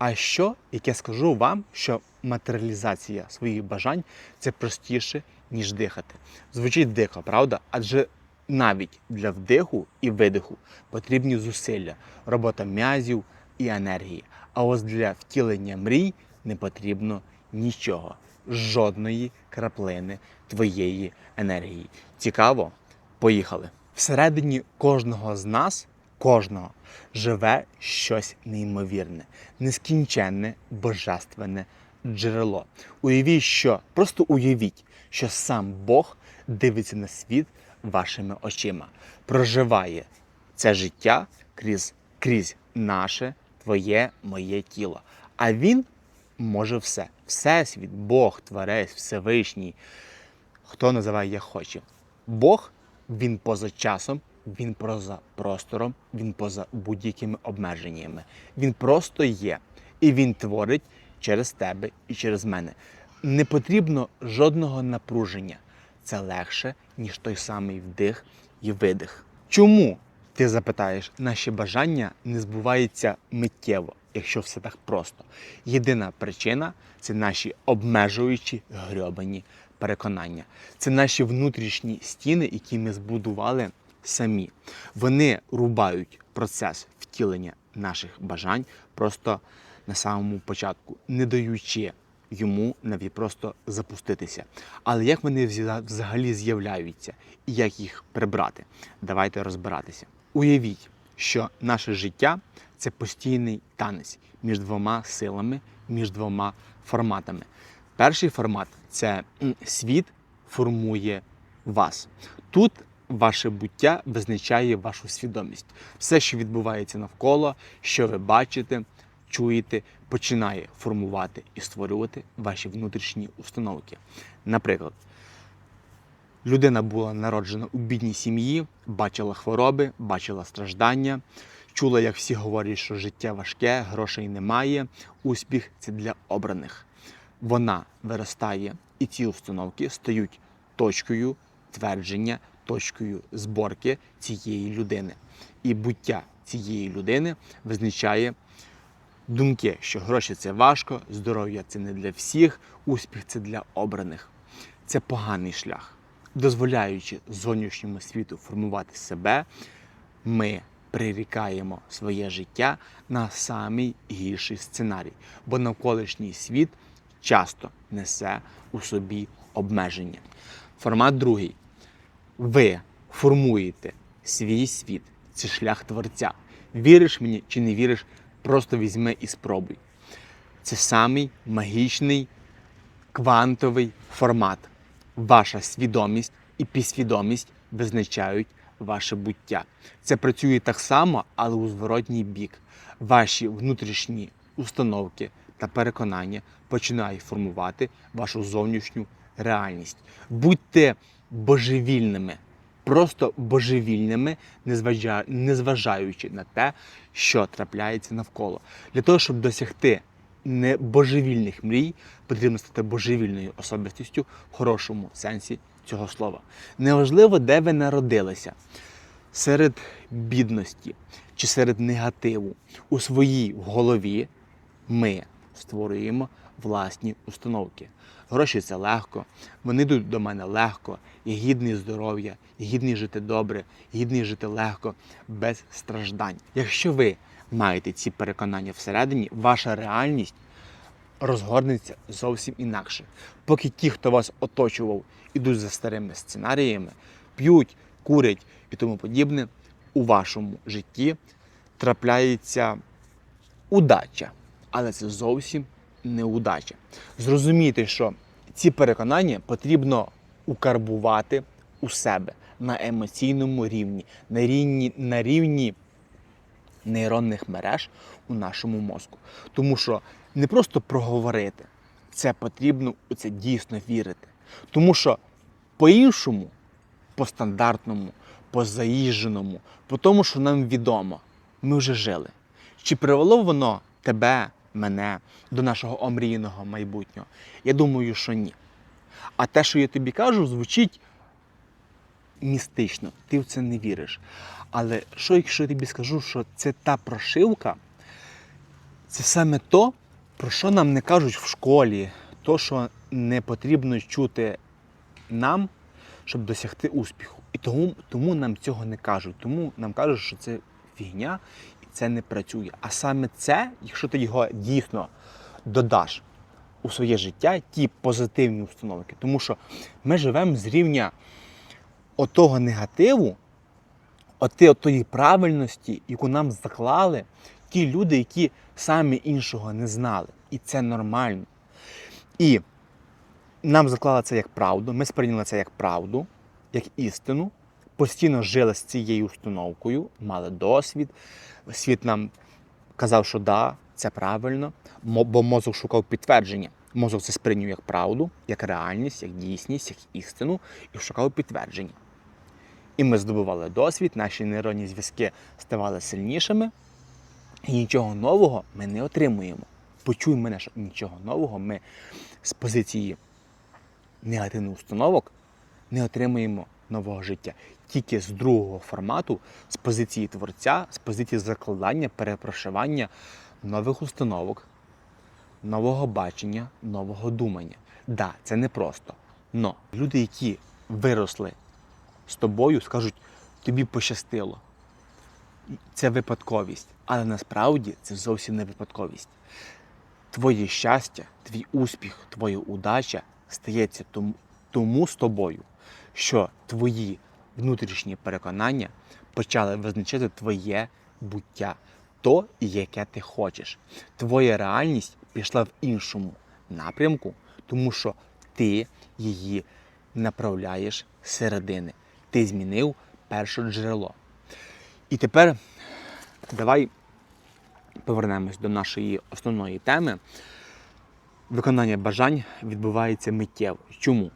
А що, як я скажу вам, що матеріалізація своїх бажань це простіше, ніж дихати? Звучить дико, правда? Адже навіть для вдиху і видиху потрібні зусилля, робота м'язів і енергії. А ось для втілення мрій не потрібно нічого, жодної краплини твоєї енергії. Цікаво? Поїхали. Всередині кожного з нас, кожного, живе щось неймовірне, нескінченне, божественне джерело. Уявіть, що просто уявіть, що сам Бог дивиться на світ вашими очима, проживає це життя крізь, крізь наше, твоє, моє тіло. А він може все. Всесвіт, Бог, Творець, Всевишній, хто називає як хоче. Бог він поза часом, він поза простором, він поза будь-якими обмеженнями. Він просто є. І він творить через тебе і через мене. Не потрібно жодного напруження. Це легше, ніж той самий вдих і видих. Чому? Ти запитаєш, наші бажання не збуваються миттєво, якщо все так просто. Єдина причина це наші обмежуючі грьобані переконання. Це наші внутрішні стіни, які ми збудували самі. Вони рубають процес втілення наших бажань просто на самому початку, не даючи йому навіть просто запуститися. Але як вони взагалі з'являються і як їх прибрати? Давайте розбиратися. Уявіть, що наше життя це постійний танець між двома силами, між двома форматами. Перший формат це світ формує вас. Тут ваше буття визначає вашу свідомість. Все, що відбувається навколо, що ви бачите, чуєте, починає формувати і створювати ваші внутрішні установки. Наприклад, людина була народжена у бідній сім'ї, бачила хвороби, бачила страждання, чула, як всі говорять, що життя важке, грошей немає, успіх це для обраних. Вона виростає, і ці установки стають точкою твердження, точкою зборки цієї людини. І буття цієї людини визначає думки, що гроші це важко, здоров'я це не для всіх, успіх це для обраних. Це поганий шлях. Дозволяючи зовнішньому світу формувати себе, ми прирікаємо своє життя на самий гірший сценарій, бо навколишній світ часто несе у собі обмеження. Формат другий. Ви формуєте свій світ. Це шлях творця. Віриш мені чи не віриш, просто візьми і спробуй. Це самий магічний квантовий формат. Ваша свідомість і підсвідомість визначають ваше буття. Це працює так само, але у зворотній бік. Ваші внутрішні установки та переконання починають формувати вашу зовнішню реальність. Будьте божевільними, просто божевільними, незважаючи на те, що трапляється навколо. Для того, щоб досягти не божевільних мрій, потрібно стати божевільною особистістю в хорошому сенсі цього слова. Неважливо, де ви народилися, серед бідності чи серед негативу, у своїй голові ми створюємо власні установки. Гроші це легко, вони йдуть до мене легко, я гідний здоров'я, я гідний жити добре, гідний жити легко, без страждань. Якщо ви маєте ці переконання всередині, ваша реальність розгорнеться зовсім інакше. Поки ті, хто вас оточував, ідуть за старими сценаріями, п'ють, курять і тому подібне, у вашому житті трапляється удача, але це зовсім не удача. Зрозумійте, що ці переконання потрібно укарбувати у себе на емоційному рівні, на рівні, на рівні нейронних мереж у нашому мозку. Тому що не просто проговорити, це потрібно у це дійсно вірити. Тому що по-іншому, по стандартному, по заїждженому, по тому, що нам відомо, ми вже жили. Чи привело воно тебе, мене до нашого омрійного майбутнього? Я думаю, що ні. А те, що я тобі кажу, звучить містично, ти в це не віриш. Але що, якщо я тобі скажу, що це та прошивка, Це саме то, про що нам не кажуть в школі, то, що не потрібно чути нам, щоб досягти успіху. І тому, тому нам цього не кажуть. Тому нам кажуть, що це фігня і це не працює. А саме це, якщо ти його дійсно додаш у своє життя, ті позитивні установки. Тому що ми живемо з рівня отого негативу, отої правильності, яку нам заклали ті люди, які самі іншого не знали. І це нормально. І нам заклали це як правду, ми сприйняли це як правду, як істину, постійно жили з цією установкою, мали досвід. Світ нам казав, що да, це правильно, бо мозок шукав підтвердження. Мозок це сприйняв як правду, як реальність, як дійсність, як істину і шукав підтвердження. І ми здобували досвід, наші нейронні зв'язки ставали сильнішими, і нічого нового ми не отримуємо. Почуй мене, що нічого нового ми з позиції негативних установок не отримуємо нового життя. Тільки з другого формату, з позиції творця, з позиції закладання, перепрошивання нових установок, нового бачення, нового думання. Да, це непросто. Но люди, які виросли з тобою, скажуть, тобі пощастило. Це випадковість. Але насправді це зовсім не випадковість. Твоє щастя, твій успіх, твоя удача стається тому, тому з тобою, що твої внутрішні переконання почали визначати твоє буття, то, яке ти хочеш. Твоя реальність пішла в іншому напрямку, тому що ти її направляєш середини. Ти змінив перше джерело. І тепер давай повернемось до нашої основної теми. Виконання бажань відбувається миттєво. Чому?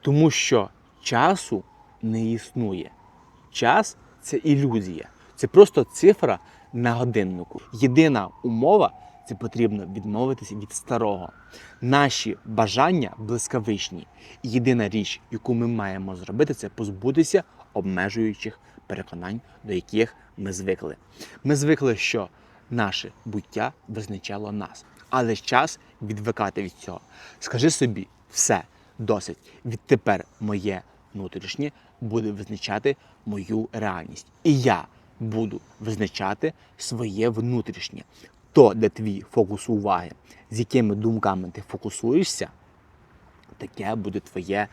Тому що часу не існує. Час це ілюзія, це просто цифра на годиннику. Єдина умова це потрібно відмовитися від старого. Наші бажання блискавичні. Єдина річ, яку ми маємо зробити, це позбутися обмежуючих переконань, до яких ми звикли. Ми звикли, що наше буття визначало нас. Але час відвикати від цього. Скажи собі, все, досить. Відтепер моє внутрішнє буде визначати мою реальність. І я буду визначати своє внутрішнє. То, де твій фокус уваги, з якими думками ти фокусуєшся, таке буде твоє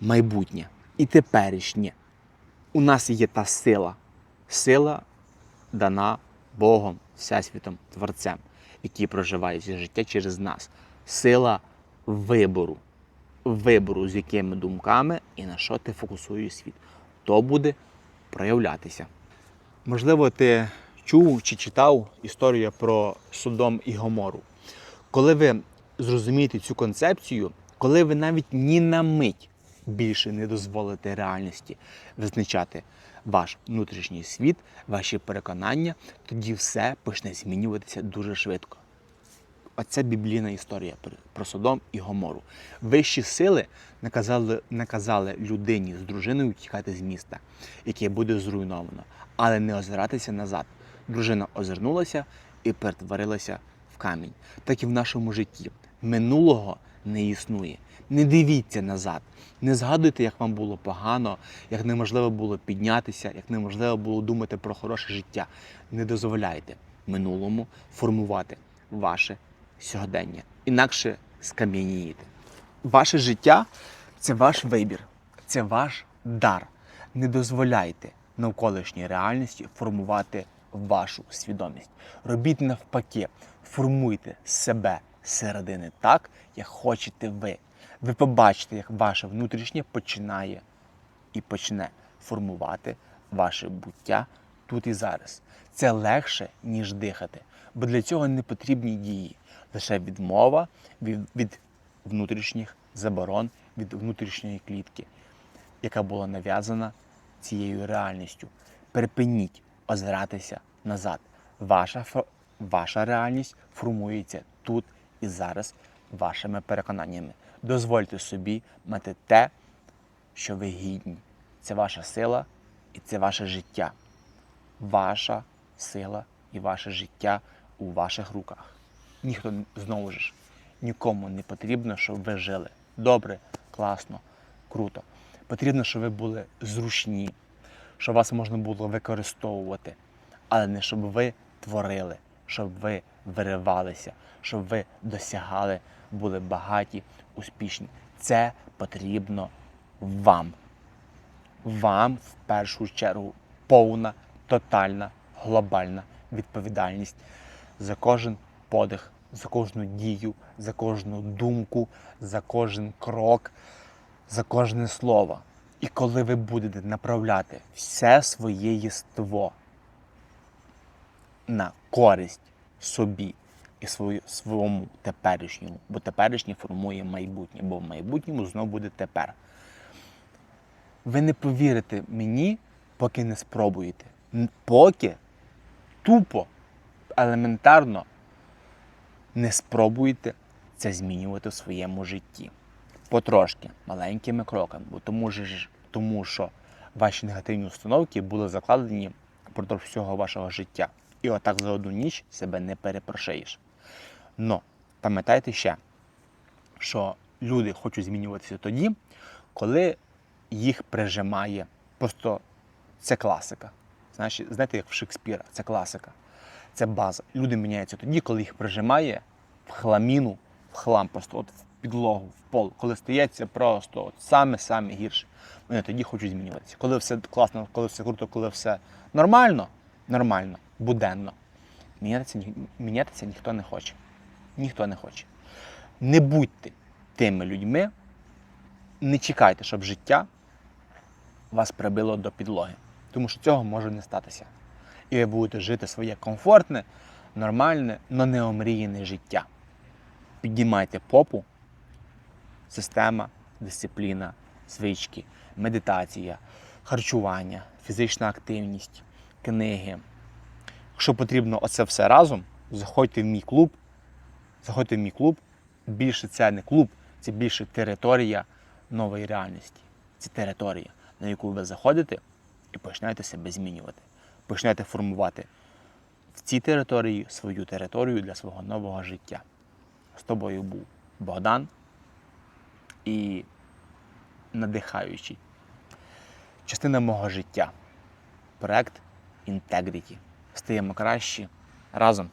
майбутнє і теперішнє. У нас є та сила. Сила дана Богом, Всесвітом, Творцем, який проживає життя через нас. Сила вибору. Вибору, з якими думками і на що ти фокусуєш світ. То буде проявлятися. Можливо, ти чув чи читав історію про Содом і Гомору. Коли ви зрозумієте цю концепцію, коли ви навіть ні на мить більше не дозволите реальності визначати ваш внутрішній світ, ваші переконання, тоді все почне змінюватися дуже швидко. Оце біблійна історія про- Содом і Гомору. Вищі сили наказали, наказали людині з дружиною тікати з міста, яке буде зруйновано, але не озиратися назад. Дружина озирнулася і перетворилася в камінь. Так і в нашому житті. Минулого не існує. Не дивіться назад, не згадуйте, як вам було погано, як неможливо було піднятися, як неможливо було думати про хороше життя. Не дозволяйте минулому формувати ваше сьогодення. Інакше скам'янієте. Ваше життя це ваш вибір, це ваш дар. Не дозволяйте навколишній реальності формувати вашу свідомість. Робіть навпаки, формуйте себе зсередини так, як хочете ви. Ви побачите, як ваше внутрішнє починає і почне формувати ваше буття тут і зараз. Це легше, ніж дихати, бо для цього не потрібні дії, лише відмова від, від внутрішніх заборон, від внутрішньої клітки, яка була нав'язана цією реальністю. Перепиніть озиратися назад. Ваша, ваша реальність формується тут і зараз вашими переконаннями. Дозвольте собі мати те, що ви гідні. Це ваша сила і це ваше життя. Ваша сила і ваше життя у ваших руках. Ніхто знову ж нікому не потрібно, щоб ви жили добре, класно, круто. Потрібно, щоб ви були зручні, щоб вас можна було використовувати, але не щоб ви творили, щоб ви виривалися, щоб ви досягали, були багаті, успішні. Це потрібно вам. Вам в першу чергу повна, тотальна, глобальна відповідальність за кожен подих, за кожну дію, за кожну думку, за кожен крок, за кожне слово. І коли ви будете направляти все своє єство на користь собі і своєму теперішньому, бо теперішнє формує майбутнє, бо в майбутньому знову буде тепер. Ви не повірите мені, поки не спробуєте. Поки тупо, елементарно не спробуєте це змінювати в своєму житті. Потрошки, маленькими кроками, бо тому, ж, тому що ваші негативні установки були закладені впродовж всього вашого життя. І отак за одну ніч себе не перепрошиєш. Но пам'ятайте ще, що люди хочуть змінюватися тоді, коли їх прижимає. Просто це класика. Знаєш, знаєте, як в Шекспіра, це класика. Це база. Люди міняються тоді, коли їх прижимає в хламіну, в хлам, просто от в підлогу, в пол. Коли стається просто от саме-саме гірше. Вони тоді хочуть змінюватися. Коли все класно, коли все круто, коли все нормально, нормально, буденно. Мінятися, мінятися ніхто не хоче. Ніхто не хоче. Не будьте тими людьми, не чекайте, щоб життя вас прибило до підлоги. Тому що цього може не статися. І ви будете жити своє комфортне, нормальне, але не омріяне життя. Піднімайте попу, система, дисципліна, звички, медитація, харчування, фізична активність, книги. Якщо потрібно оце все разом, заходьте в мій клуб. Заходьте в мій клуб. Більше це не клуб, це більше територія нової реальності. Це територія, на яку ви заходите і починаєте себе змінювати. Починаєте формувати в цій території свою територію для свого нового життя. З тобою був Богдан і надихаючий. Частина мого життя. Проект Integrity. Стаємо кращі разом.